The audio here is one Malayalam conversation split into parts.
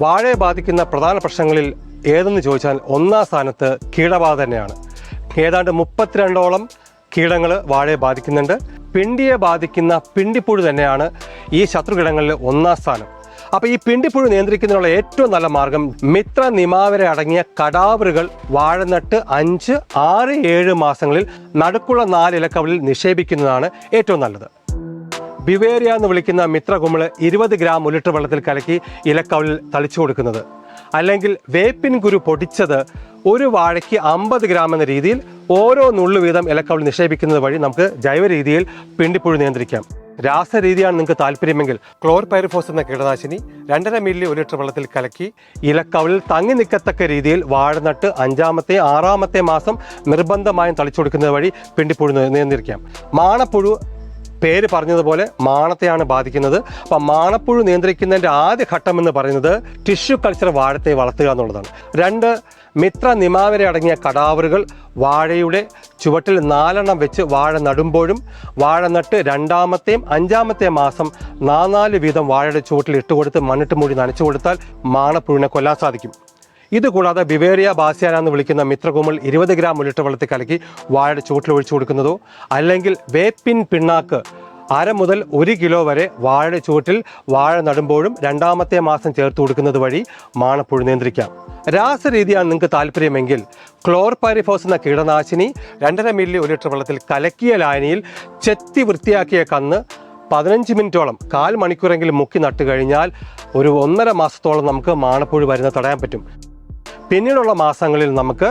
വാഴയെ ബാധിക്കുന്ന പ്രധാന പ്രശ്നങ്ങളിൽ ഏതെന്ന് ചോദിച്ചാൽ ഒന്നാം സ്ഥാനത്ത് കീടബാധ തന്നെയാണ്. ഏതാണ്ട് മുപ്പത്തിരണ്ടോളം കീടങ്ങൾ വാഴയെ ബാധിക്കുന്നുണ്ട്. പിണ്ടിയെ ബാധിക്കുന്ന പിണ്ടിപ്പുഴു തന്നെയാണ് ഈ ശത്രുകിടങ്ങളിൽ ഒന്നാം സ്ഥാനം. അപ്പോൾ ഈ പിണ്ടിപ്പുഴു നിയന്ത്രിക്കുന്നതിനുള്ള ഏറ്റവും നല്ല മാർഗം മിത്ര നിമാവരെ അടങ്ങിയ കടാവറുകൾ വാഴനട്ട് അഞ്ച് ആറ് ഏഴ് മാസങ്ങളിൽ നടുക്കുള്ള നാല് ഇലക്കവലിൽ നിക്ഷേപിക്കുന്നതാണ് ഏറ്റവും നല്ലത്. ബിവേരിയ എന്ന് വിളിക്കുന്ന മിത്രകുമിൾ ഇരുപത് ഗ്രാം ഒരു ലിറ്റർ വെള്ളത്തിൽ കലക്കി ഇലക്കവളിൽ തളിച്ചു കൊടുക്കുന്നത്. അല്ലെങ്കിൽ വേപ്പിൻ കുരു പൊടിച്ചത് ഒരു വാഴയ്ക്ക് അമ്പത് ഗ്രാം എന്ന രീതിയിൽ ഓരോ നുള്ളു വീതം ഇലക്കവളിൽ നിക്ഷേപിക്കുന്നത് വഴി നമുക്ക് ജൈവ രീതിയിൽ പിണ്ടിപ്പുഴു നിയന്ത്രിക്കാം. രാസരീതിയാണ് നിങ്ങൾക്ക് താല്പര്യമെങ്കിൽ ക്ലോർപൈറിഫോസ് എന്ന കീടനാശിനി രണ്ടര മില്ലി ഒരു ലിറ്റർ വെള്ളത്തിൽ കലക്കി ഇലക്കവളിൽ തങ്ങി നിൽക്കത്തക്ക രീതിയിൽ വാഴനട്ട് അഞ്ചാമത്തെ ആറാമത്തെ മാസം നിർബന്ധമായും തളിച്ചു കൊടുക്കുന്നത് വഴി പിണ്ടിപ്പുഴു നിയന്ത്രിക്കാം. മാണപ്പുഴു പേര് പറഞ്ഞതുപോലെ മാണത്തെയാണ് ബാധിക്കുന്നത്. അപ്പം മാണപ്പുഴു നിയന്ത്രിക്കുന്നതിന്റെ ആദ്യ ഘട്ടം എന്ന് പറയുന്നത് ടിഷ്യൂ കൾച്ചർ വാഴത്തെ വളർത്തുക എന്നുള്ളതാണ്. രണ്ട് മിത്ര നിമാവരെ അടങ്ങിയ കടാവറുകൾ വാഴയുടെ ചുവട്ടിൽ നാലെണ്ണം വെച്ച് വാഴ നടുമ്പോഴും വാഴ നട്ട് രണ്ടാമത്തെയും അഞ്ചാമത്തെ മാസം നാനാല് വീതം വാഴയുടെ ചുവട്ടിൽ ഇട്ടുകൊടുത്ത് മണ്ണിട്ട് മൂടി നനച്ചു കൊടുത്താൽ മാണപ്പുഴുവിനെ കൊല്ലാൻ സാധിക്കും. ഇതുകൂടാതെ ബിവേറിയ ബാസിയാന എന്ന് വിളിക്കുന്ന മിത്രകുമിൾ ഇരുപത് ഗ്രാം ലിറ്റർ വെള്ളത്തിൽ കലക്കി വാഴയുടെ ചുവട്ടിൽ ഒഴിച്ചു കൊടുക്കുന്നതോ അല്ലെങ്കിൽ വേപ്പിൻ പിണ്ണാക്ക് അര മുതൽ ഒരു കിലോ വരെ വാഴയുടെ ചുവട്ടിൽ വാഴ നടുമ്പോഴും രണ്ടാമത്തെ മാസം ചേർത്ത് കൊടുക്കുന്നത് വഴി മാണപ്പുഴു നിയന്ത്രിക്കാം. രാസരീതിയാണ് നിങ്ങൾക്ക് താല്പര്യമെങ്കിൽ ക്ലോർപാരിഫോസ് എന്ന കീടനാശിനി രണ്ടര മില്ലി ഒരു ലിറ്റർ വെള്ളത്തിൽ കലക്കിയ ലായനിയിൽ ചെത്തി വൃത്തിയാക്കിയ കന്ന് പതിനഞ്ച് മിനിറ്റോളം കാൽ മണിക്കൂറെങ്കിലും മുക്കി നട്ടുകഴിഞ്ഞാൽ ഒരു ഒന്നര മാസത്തോളം നമുക്ക് മാണപ്പുഴു വരുന്നത് തടയാൻ പറ്റും. പിന്നീടുള്ള മാസങ്ങളിൽ നമുക്ക്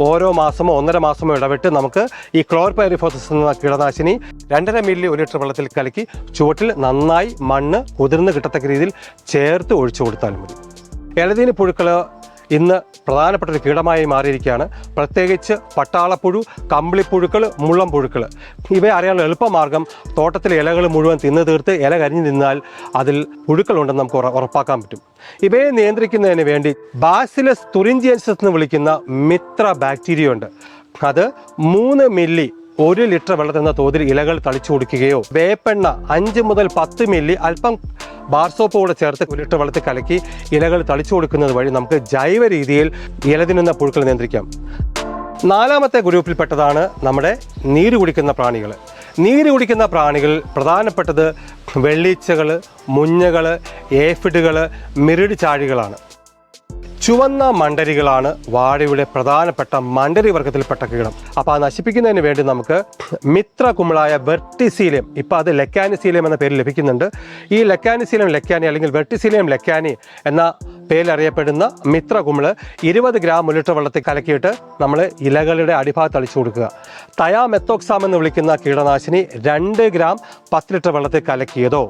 ഓരോ മാസമോ ഒന്നര മാസമോ ഇടവിട്ട് നമുക്ക് ഈ ക്ലോർപൈറിഫോസസ് എന്ന കീടനാശിനി രണ്ടര മില്ലി ഒരു ലിറ്റർ വെള്ളത്തിൽ കലക്കി ചുവട്ടിൽ നന്നായി മണ്ണ് കുതിർന്ന് കിട്ടത്തക്ക രീതിയിൽ ചേർത്ത് ഒഴിച്ചു കൊടുത്താൽ മതി. ഇലതീനി പുഴുക്കൾ ഇന്ന് പ്രധാനപ്പെട്ട ഒരു കീടമായി മാറിയിരിക്കുകയാണ്. പ്രത്യേകിച്ച് പട്ടാളപ്പുഴു കമ്പിളിപ്പുഴുക്കൾ മുള്ളം പുഴുക്കൾ ഇവയെ അറിയാനുള്ള എളുപ്പമാർഗം തോട്ടത്തിലെ ഇലകൾ മുഴുവൻ തിന്നു തീർത്ത് ഇല കരിഞ്ഞു നിന്നാൽ അതിൽ പുഴുക്കളുണ്ടെന്ന് നമുക്ക് ഉറപ്പാക്കാൻ പറ്റും. ഇവയെ നിയന്ത്രിക്കുന്നതിന് വേണ്ടി ബാസിലസ് തുറിഞ്ചിയൻസസ് എന്ന് വിളിക്കുന്ന മിത്ര ബാക്ടീരിയ ഉണ്ട്. അത് മൂന്ന് മില്ലി ഒരു ലിറ്റർ വെള്ളത്തിൽ എന്ന തോതിൽ ഇലകൾ തളിച്ചു കൊടുക്കുകയോ വേപ്പെണ്ണ അഞ്ച് മുതൽ പത്ത് മില്ലി അല്പം ബാർ സോപ്പ് കൂടെ ചേർത്ത് ഒരു ലിറ്റർ വെള്ളത്തിൽ കലക്കി ഇലകൾ തളിച്ചു കൊടുക്കുന്നത് വഴി നമുക്ക് ജൈവ രീതിയിൽ ഇലതിനുന്ന പുഴുക്കൾ നിയന്ത്രിക്കാം. നാലാമത്തെ ഗ്രൂപ്പിൽപ്പെട്ടതാണ് നമ്മുടെ നീര് കുടിക്കുന്ന പ്രാണികൾ. നീര് കുടിക്കുന്ന പ്രാണികൾ പ്രധാനപ്പെട്ടത് വെള്ളീച്ചകൾ മുഞ്ഞകൾ ഏഫിഡുകൾ മിറിഡ് ചാഴികളാണ്. ചുവന്ന മണ്ടരികളാണ് വാഴയുടെ പ്രധാനപ്പെട്ട മണ്ടരി വർഗത്തിൽപ്പെട്ട കീടം. അപ്പോൾ അത് നശിപ്പിക്കുന്നതിന് വേണ്ടി നമുക്ക് മിത്ര കുമിളായ വെർട്ടിസീലിയം ഇപ്പോൾ അത് ലെക്കാനിസീലിയം എന്ന പേര് ലഭിക്കുന്നുണ്ട്. ഈ ലെക്കാനിസീലിയം ലെക്കാനി അല്ലെങ്കിൽ വെർട്ടിസീലിയം ലെക്കാനി എന്ന പേരിൽ അറിയപ്പെടുന്ന മിത്ര കുമിൾ ഇരുപത് ഗ്രാം ലിറ്റർ വെള്ളത്തിൽ കലക്കിയിട്ട് നമ്മൾ ഇലകളുടെ അടിഭാഗത്ത് അളിച്ചു കൊടുക്കുക. തയാമെത്തോക്സാം എന്ന് വിളിക്കുന്ന കീടനാശിനി രണ്ട് ഗ്രാം പത്ത് ലിറ്റർ വെള്ളത്തിൽ കലക്കിയതോ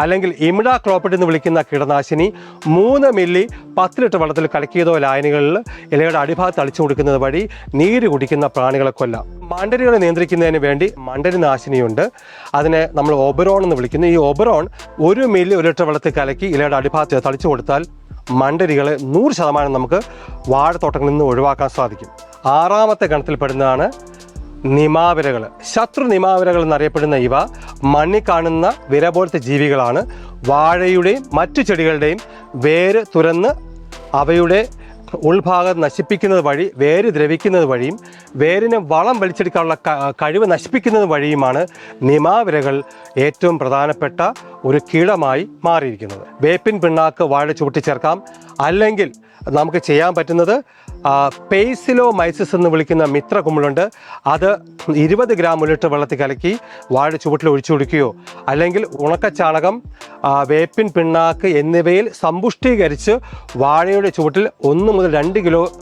അല്ലെങ്കിൽ ഇമിഡാ ക്ലോപ്പിഡ് എന്ന് വിളിക്കുന്ന കീടനാശിനി മൂന്ന് മില്ലി പത്ത് ലിറ്റർ വെള്ളത്തിൽ കലക്കിയതോ ലായനികളിൽ ഇലയുടെ അടിഭാഗത്ത് അളിച്ചു കൊടുക്കുന്നത് വഴി നീര് കുടിക്കുന്ന പ്രാണികളെ കൊല്ലാം. മണ്ടരികളെ നിയന്ത്രിക്കുന്നതിന് വേണ്ടി മണ്ടരി നാശിനിയുണ്ട്. അതിനെ നമ്മൾ ഒബറോൺ എന്ന് വിളിക്കുന്നു. ഈ ഒബറോൺ ഒരു മില്ലി ഒരു ലിറ്റർ വെള്ളത്തിൽ കലക്കി ഇലയുടെ അടിഭാഗത്ത് തളിച്ചു കൊടുത്താൽ മണ്ടരികളെ നൂറ് ശതമാനം നമുക്ക് വാഴത്തോട്ടങ്ങളിൽ നിന്ന് ഒഴിവാക്കാൻ സാധിക്കും. ആറാമത്തെ ഗണത്തിൽപ്പെടുന്നതാണ് നിമാവിരകൾ ശത്രു നിമാവിരകൾ എന്നറിയപ്പെടുന്ന ഇവ മണ്ണിൽ കാണുന്ന വിര പോലത്തെ ജീവികളാണ്. വാഴയുടെയും മറ്റു ചെടികളുടെയും വേര് തുരന്ന് അവയുടെ ഉൾഭാഗം നശിപ്പിക്കുന്നത് വഴി വേര് ദ്രവിക്കുന്നത് വഴിയും വേരിനെ വളം വലിച്ചെടുക്കാനുള്ള കഴിവ് നശിപ്പിക്കുന്നത് വഴിയുമാണ് നിമാവിരകൾ ഏറ്റവും പ്രധാനപ്പെട്ട ഒരു കീടമായി മാറിയിരിക്കുന്നത്. വേപ്പിൻ പിണ്ണാക്ക് വാഴ ചൂട്ടിച്ചേർക്കാം ചേർക്കാം അല്ലെങ്കിൽ നമുക്ക് ചെയ്യാൻ പറ്റുന്നത് പേസിലോ മൈസിസ് എന്ന് വിളിക്കുന്ന മിത്ര കുമ്പിളുണ്ട്. അത് ഇരുപത് ഗ്രാം ഉലിട്ട് വെള്ളത്തിൽ കലക്കി വാഴ ചുവട്ടിൽ ഒഴിച്ചു കൊടുക്കുകയോ അല്ലെങ്കിൽ ഉണക്കച്ചാണകം വേപ്പിൻ പിണ്ണാക്ക് എന്നിവയിൽ സമ്പുഷ്ടീകരിച്ച് വാഴയുടെ ചുവട്ടിൽ ഒന്ന് മുതൽ രണ്ട് കിലോ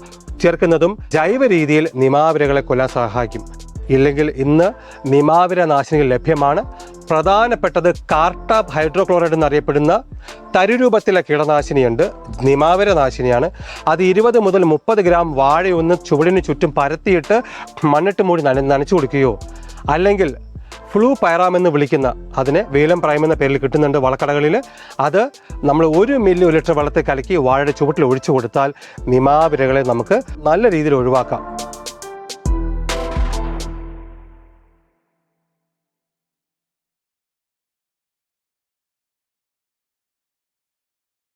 ചേർക്കുന്നതും ജൈവ രീതിയിൽ നിമാവിരകളെ കൊല്ലാൻ സഹായിക്കും. ഇല്ലെങ്കിൽ ഇന്ന് നിമാവിര നാശിനികൾ ലഭ്യമാണ്. പ്രധാനപ്പെട്ടത് കാർട്ടാപ് ഹൈഡ്രോക്ലോറൈഡ് എന്നറിയപ്പെടുന്ന തരുരൂപത്തിലെ കീടനാശിനിയുണ്ട്. നിമാവരനാശിനിയാണ്. അത് ഇരുപത് മുതൽ മുപ്പത് ഗ്രാം വാഴയൊന്ന് ചുവടിന് ചുറ്റും പരത്തിയിട്ട് മണ്ണിട്ട് മൂടി നന നനച്ചു കൊടുക്കുകയോ അല്ലെങ്കിൽ ഫ്ലൂ പൈറാം എന്ന് വിളിക്കുന്ന അതിനെ വേലം പ്രൈം എന്ന പേരിൽ കിട്ടുന്നുണ്ട് വളക്കടകളിൽ അത് നമ്മൾ ഒരു മില്ലി ലിറ്റർ വെള്ളത്തിൽ കലക്കി വാഴയുടെ ചുവട്ടിൽ ഒഴിച്ചു കൊടുത്താൽ നിമാവിരകളെ നമുക്ക് നല്ല രീതിയിൽ ഒഴിവാക്കാം.